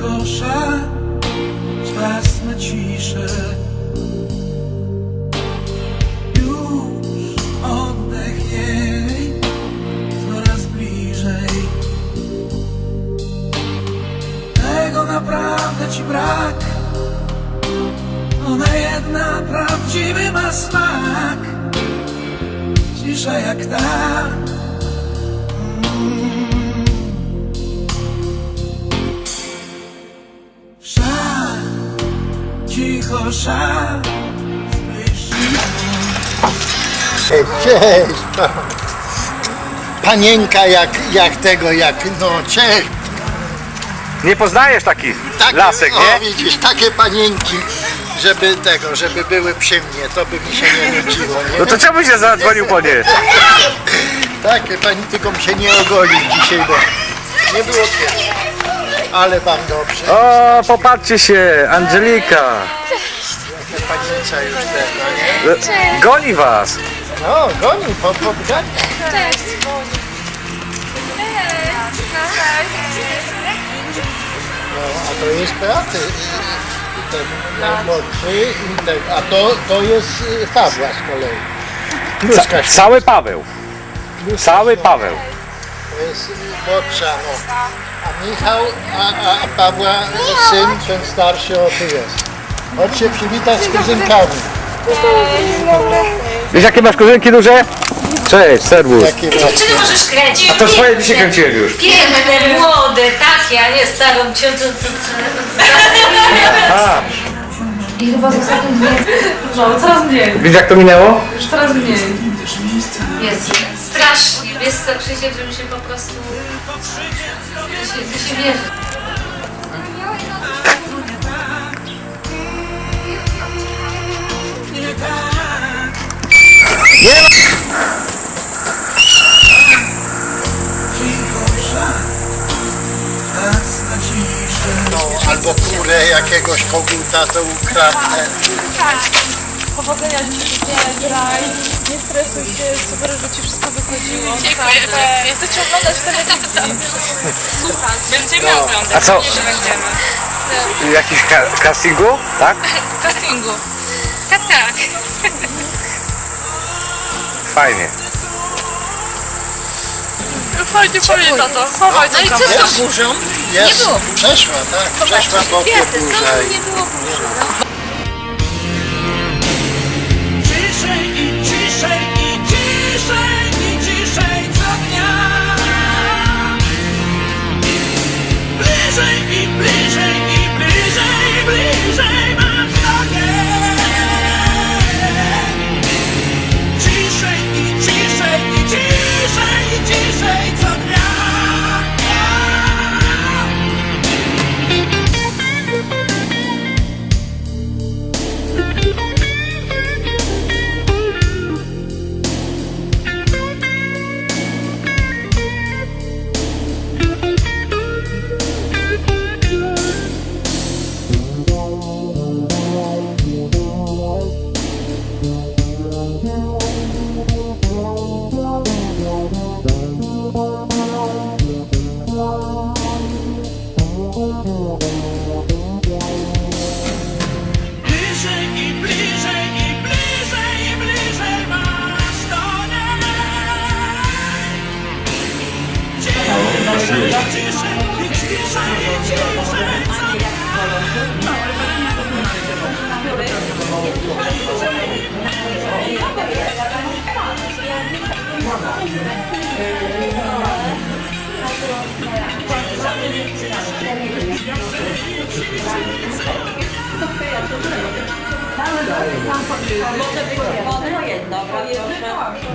kosza, czas na ciszę. Już oddech jej coraz bliżej. Tego naprawdę ci brak, ona jedna prawdziwy ma smak. Cisza jak ta. Mm. Cześć. pa- Panienka jak, jak tego, jak, no cześć. Nie poznajesz takich Takie, lasek, o, nie? widzisz, takie panienki, żeby tego, żeby były przy mnie, to by mi się nie nudziło, nie? No to czemu się zadzwonił po nie? Takie pani tylko mi się nie ogoli dzisiaj, bo nie było kiedy. Ale wam dobrze. O, popatrzcie się, Angelika. Jaka panica już tego, nie? Goni was. No, goni, po, podgania. Cześć. No, a to jest Beaty, y, ten najmłodszy, i ten, a to, to jest y, Pawła z kolei. Kluska się, Cały Paweł. Cały Paweł. to jest y, młodsza, no. Michał, a, a, Pawła syn, ten starszy, o tu jest. Chodź się przywitać z kuzynkami. Wiesz jakie masz kuzynki duże? Cześć, serwus. Jakie właśnie. Czy ty możesz kręcić? A to swoje dzisiaj kręciłem już. Piękne, młode, takie, a nie starą co, A, I chyba z ostatnim dniem. No, coraz mniej, widzisz jak to minęło? już coraz mniej. Co jest strasznie. Jest tak, Krzysiek, że mi się po prostu... To się, to się tak ciszę No, albo kurę jakiegoś koguta to ukradnę. Powodzenia dzisiaj, graj, nie stresuj się, super, że ci wszystko wychodziło. Dziękuję. Chcę cię oglądać w telewizji. Słuchaj. Będziemy No. oglądać, A co? że będziemy. Jakiś ka- castingu? Tak? Castingu. Tak, tak. Fajnie. Fajnie pamięta to. Chowaj no i co z tą burzą? Jest, przeszła, tak, przeszła bokiem burza. i- Ciszej i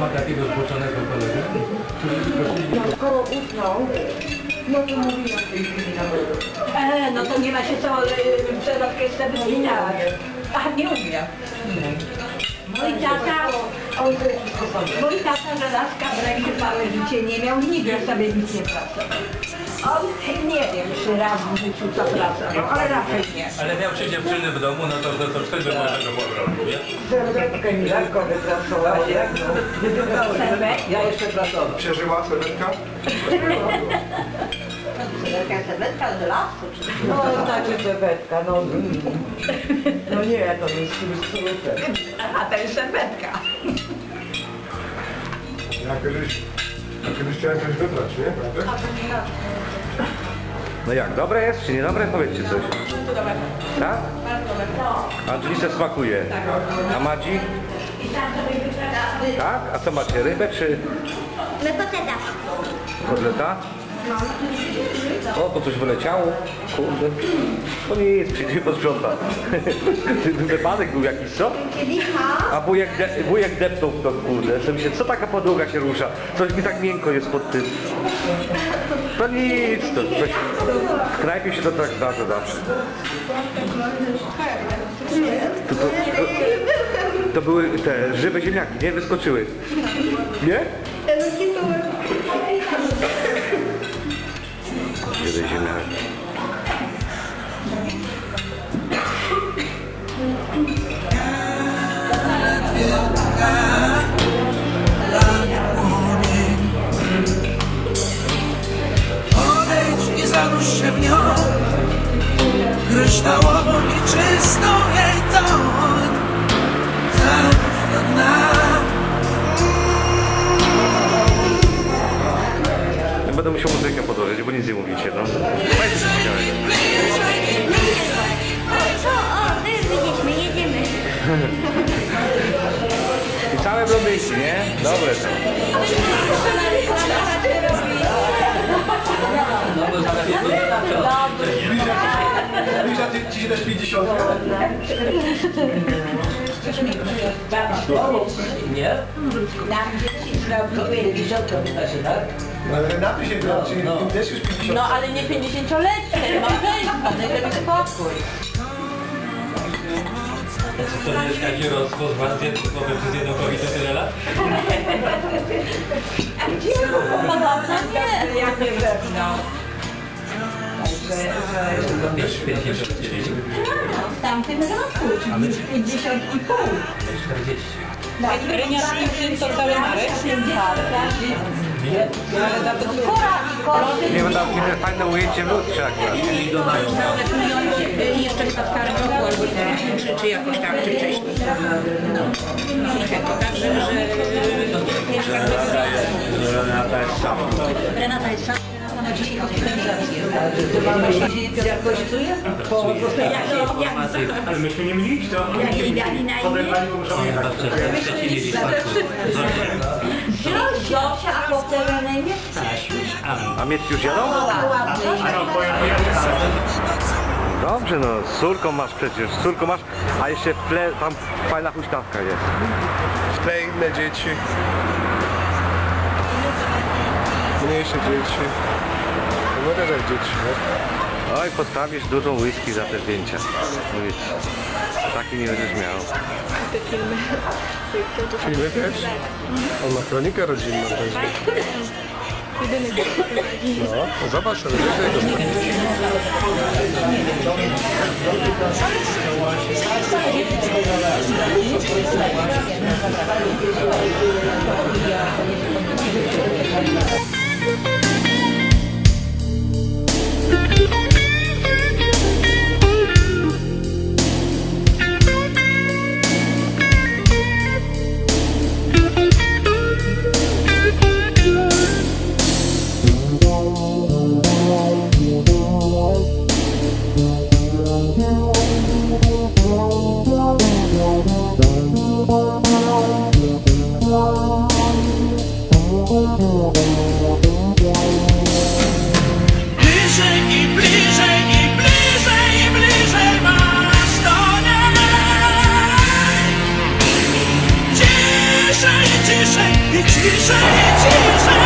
Ma takiego zboczonego kolegę? E, no to nie ma się co y, przed orkiestrę wycinać. A nie umiem. Mój tata, mój tata żelazka w ręku całe życie nie miał, nigdy sobie nic nie pracował. On nie wiem, czy raz w życiu co pracował, ale raczej nie. Ale miał trzy dziewczyny w domu, no to, to, to wtedy można go powrotu, nie? Serwetkę mi lekko wypracowała, jak Ja jeszcze pracowałem. Przeżyła serwetka? Serwetka z lasu, czy No takie serwetka, no. No nie, to jest A to jest serwetka. Ja kiedyś, ja kiedyś chciałem coś wybrać, nie? No jak, dobre jest czy niedobre? Powiedzcie coś. Tak? Angelice smakuje. A Madzi? Tak? A co macie, rybę czy My potem kotleta? O, to coś wyleciało. Kurde. No nic, przyjdzie posprząta. Wypadek był jakiś, co? A wujek, de, wujek depnął w to, kurde. Sobie myślę, co taka podłoga się rusza? Coś mi tak miękko jest pod tym. To nic, to coś... W knajpie się to tak zdarza zawsze. To, to, to, to były te żywe ziemniaki, nie? Wyskoczyły. Nie? Żywe ziemniaki. Odejdź i zanurz się nią Kryształową i czystą Będę musiał muzykę podłożyć, bo nic nie mówicie, no. Fajnie powiedziałeś. Co? O, my już widzieliśmy, jedziemy. I całe blondynki, nie? Dobre to. Ci się też 50. Nie? Nam dzieci zrobiły risotto. Ale Renaty się gra, czyli im też już 50. No ale nie 50-letnie, małżeństwo, najlepiej spokój. To nie jest taki rozpoznany przez jedną kobietę tyle lat? Podobno nie. Jak nie wewnął. Też 50 dzieci. W tamtym roku, czyli 50 i pół. 40. Rynia to cały Marek. Nie będę miał fajne ujęcie w lustrze akurat. Jeszcze chyba w roku albo czy, czy jakoś tak, czy wcześniej. No. Także, że Renata jest sama. Renata jest sama, Renata ma dzisiaj hospitalizację. Jak gościuje? Po prostu jak, jak, Ale myśmy nie mieli iść, to podejrzani, bo muszą jechać. Zosia, a potem na imię? A mieć już jadą? Dobrze no, z córką masz przecież, z córką masz, a jeszcze w tle tam fajna huśtawka jest. W tle inne dzieci. Mniejsze dzieci. No też jak dzieci. Oj, postawisz dużą whisky za te zdjęcia. Mówisz, taki nie będziesz miał. Filmy też? On ma kronikę rodzinną też. No, zobacz, ale wiesz, jego Bliżej 是一起睡一起睡一起睡。